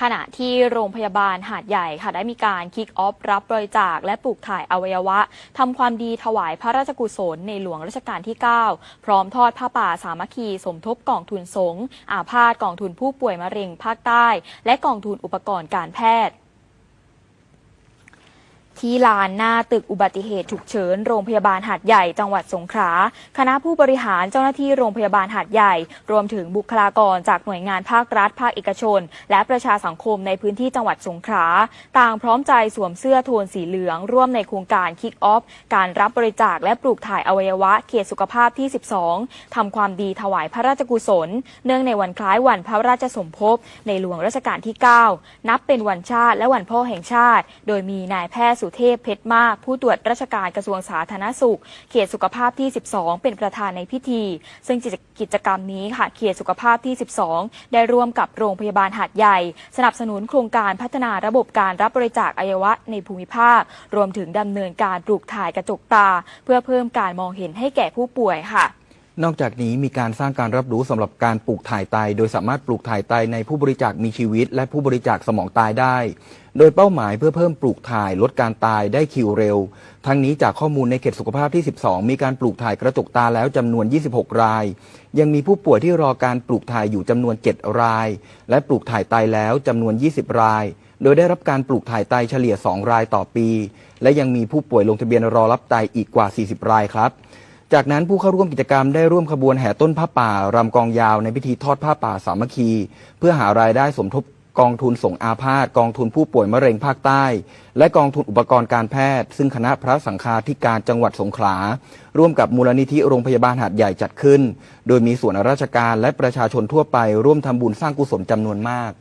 ขณะที่โรงพยาบาลหาดใหญ่ค่ะได้มีการคิกออฟรับบริจาคและปลูกถ่ายอวัยวะทำความดีถวายพระราชกุศลในหลวงรัชกาลที่ 9 พร้อมทอดผ้าป่าสามัคคีสมทบกองทุนสงฆ์อาพาธกองทุนผู้ป่วยมะเร็งภาคใต้ และกองทุนอุปกรณ์การแพทย์ ที่ลานหน้าตึกอุบัติเหตุฉุกเฉินโรงพยาบาลหาดใหญ่จังหวัดสงขลาคณะผู้บริหารเจ้าหน้าที่โรงพยาบาลหาดใหญ่ รวมถึงบุคลากรจากหน่วยงานภาครัฐ ภาคเอกชน และประชาสังคมในพื้นที่จังหวัดสงขลาต่างพร้อมใจสวมเสื้อโทนสีเหลือง ร่วมในโครงการคิกออฟการรับบริจาคและปลูกถ่ายอวัยวะเขตสุขภาพที่ 12ทำความดีถวายพระราชกุศล เนื่องในวันคล้ายวันพระราชสมภพในหลวงรัชกาลที่ 9 นับเป็นวันชาติและวันพ่อแห่งชาติ โดยมีนายแพทย์สุเทพเพชรมาก ผู้ตรวจราชการกระทรวงสาธารณสุข เขตสุขภาพที่ 12 เป็นประธานในพิธี ซึ่งกิจกรรมนี้ค่ะเขตสุขภาพที่ 12 ได้ร่วมกับโรงพยาบาลหาดใหญ่ สนับสนุนโครงการพัฒนาระบบการรับบริจาคอวัยวะในภูมิภาค รวมถึงดำเนินการปลูกถ่ายกระจกตา เพื่อเพิ่มการมองเห็นให้แก่ผู้ป่วยค่ะ นอกจากนี้มีการสร้างการรับรู้สำหรับการปลูกถ่ายไต โดยสามารถปลูกถ่ายไตในผู้บริจาคมีชีวิต และผู้บริจาคสมองตายได้ โดยเป้าหมายเพื่อเพิ่มปลูกถ่ายลดการตายได้คิวเร็ว ทั้งนี้จากข้อมูลในเขตสุขภาพที่ 12 มีการปลูกถ่ายกระจกตาแล้วจำนวน 26 ราย ยังมีผู้ป่วยที่รอการปลูกถ่ายอยู่จำนวน 7 ราย และปลูกถ่ายไตแล้วจำนวน 20 รายโดยได้รับการปลูกถ่ายไตเฉลี่ย 2 รายต่อปี และยังมีผู้ป่วยลงทะเบียนรอรับไตอีกกว่า 40 รายครับ จากนั้นผู้เข้าร่วมกิจกรรมได้ร่วมขบวนแห่ต้นผ้าป่ารำกองยาวในพิธีทอดผ้าป่าสามัคคี เพื่อหารายได้สมทบกองทุนส่งอาพาธกองทุนผู้ป่วยมะเร็งภาคใต้ และกองทุนอุปกรณ์การแพทย์ ซึ่งคณะพระสังฆาธิการจังหวัดสงขลา ร่วมกับมูลนิธิโรงพยาบาลหาดใหญ่จัดขึ้น โดยมีส่วนราชการและประชาชนทั่วไปร่วมทำบุญสร้างกุศลจำนวนมาก